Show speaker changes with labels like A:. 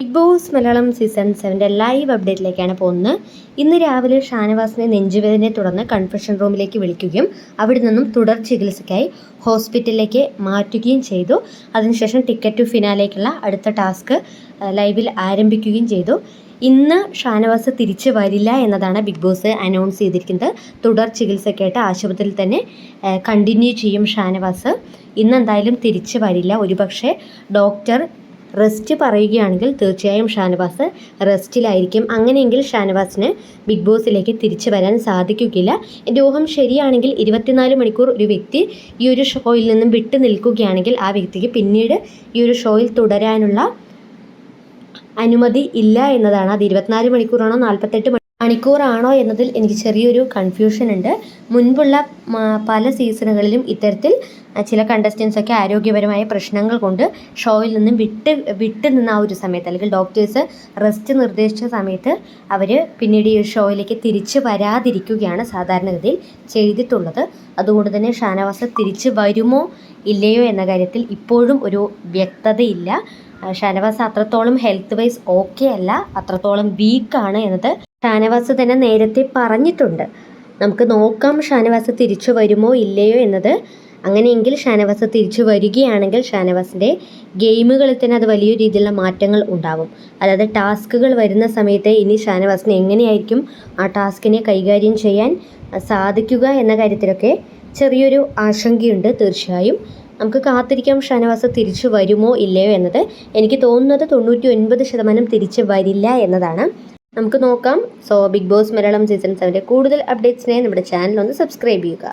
A: Big Boss Malayalam season സെവന്റെ live അപ്ഡേറ്റിലേക്കാണ് പോകുന്നത്. ഇന്ന് രാവിലെ ഷാനവാസിനെ നെഞ്ചുവേദനയെ തുടർന്ന് കൺഫെഷൻ റൂമിലേക്ക് വിളിക്കുകയും അവിടെ നിന്നും തുടർ ചികിത്സയ്ക്കായി ഹോസ്പിറ്റലിലേക്ക് മാറ്റുകയും ചെയ്തു. അതിനുശേഷം ടിക്കറ്റ് ടു ഫിനാലേക്കുള്ള അടുത്ത ടാസ്ക് ലൈവിൽ ആരംഭിക്കുകയും ചെയ്തു. ഇന്ന് ഷാനവാസ് തിരിച്ചു വരില്ല എന്നതാണ് ബിഗ് ബോസ് അനൗൺസ് ചെയ്തിരിക്കുന്നത്. തുടർ ചികിത്സയ്ക്കായിട്ട് ആശുപത്രിയിൽ തന്നെ കണ്ടിന്യൂ ചെയ്യും ഷാനവാസ്. ഇന്ന് എന്തായാലും തിരിച്ചു വരില്ല. ഒരുപക്ഷെ ഡോക്ടർ റെസ്റ്റ് പറയുകയാണെങ്കിൽ തീർച്ചയായും ഷാനവാസ് റെസ്റ്റിലായിരിക്കും. അങ്ങനെയെങ്കിൽ ഷാനവാസിന് ബിഗ് ബോസിലേക്ക് തിരിച്ചു വരാൻ സാധിക്കുകയില്ല. രോഹം ശരിയാണെങ്കിൽ ഇരുപത്തിനാല് മണിക്കൂർ ഒരു വ്യക്തി ഈ ഒരു ഷോയിൽ നിന്നും വിട്ടു നിൽക്കുകയാണെങ്കിൽ ആ വ്യക്തിക്ക് പിന്നീട് ഈ ഒരു ഷോയിൽ തുടരാനുള്ള അനുമതി ഇല്ല എന്നതാണ്. അത് ഇരുപത്തിനാല് മണിക്കൂറാണോ നാൽപ്പത്തെട്ട് മണിക്കൂറാണോ എന്നതിൽ എനിക്ക് ചെറിയൊരു കൺഫ്യൂഷൻ ഉണ്ട്. മുൻപുള്ള പല സീസണുകളിലും ഇത്തരത്തിൽ ചില കണ്ടസ്റ്റൻസ് ഒക്കെ ആരോഗ്യപരമായ പ്രശ്നങ്ങൾ കൊണ്ട് ഷോയിൽ നിന്നും വിട്ട് വിട്ട് നിന്ന ആ ഒരു സമയത്ത് അല്ലെങ്കിൽ ഡോക്ടേഴ്സ് റെസ്റ്റ് നിർദ്ദേശിച്ച സമയത്ത് അവർ പിന്നീട് ഈ ഷോയിലേക്ക് തിരിച്ചു വരാതിരിക്കുകയാണ് സാധാരണഗതിയിൽ ചെയ്തിട്ടുള്ളത്. അതുകൊണ്ട് തന്നെ ഷാനവാസ് തിരിച്ച് വരുമോ ഇല്ലയോ എന്ന കാര്യത്തിൽ ഇപ്പോഴും ഒരു വ്യക്തതയില്ല. ഷാനവാസ് അത്രത്തോളം ഹെൽത്ത് വൈസ് ഓക്കെ അല്ല അത്രത്തോളം വീക്കാണ് എന്നത് ഷാനവാസ് തന്നെ നേരത്തെ പറഞ്ഞിട്ടുണ്ട്. നമുക്ക് നോക്കാം ഷാനവാസ് തിരിച്ചു വരുമോ ഇല്ലയോ എന്നത്. അങ്ങനെയെങ്കിൽ ഷാനവാസ് തിരിച്ചു വരികയാണെങ്കിൽ ഷാനവാസിന്റെ ഗെയിമുകളിൽ തന്നെ അത് വലിയ രീതിയിലുള്ള മാറ്റങ്ങൾ ഉണ്ടാവും. അതായത് ടാസ്കുകൾ വരുന്ന സമയത്ത് ഇനി ഷാനവാസിന് എങ്ങനെയായിരിക്കും ആ ടാസ്കിനെ കൈകാര്യം ചെയ്യാൻ സാധിക്കുക എന്ന കാര്യത്തിലൊക്കെ ചെറിയൊരു ആശങ്കയുണ്ട് തീർച്ചയായും. നമുക്ക് കാത്തിരിക്കാം ഷാനവാസ് തിരിച്ചു വരുമോ ഇല്ലയോ എന്നത്. എനിക്ക് തോന്നുന്നത് തൊണ്ണൂറ്റി ഒൻപത് ശതമാനം തിരിച്ച് വരില്ല എന്നതാണ്. നമുക്ക് നോക്കാം. So Big Boss Malayalam season സെവന്റെ കൂടുതൽ അപ്ഡേറ്റ്സിനായി നമ്മുടെ ചാനൽ ഒന്ന് സബ്സ്ക്രൈബ് ചെയ്യുക.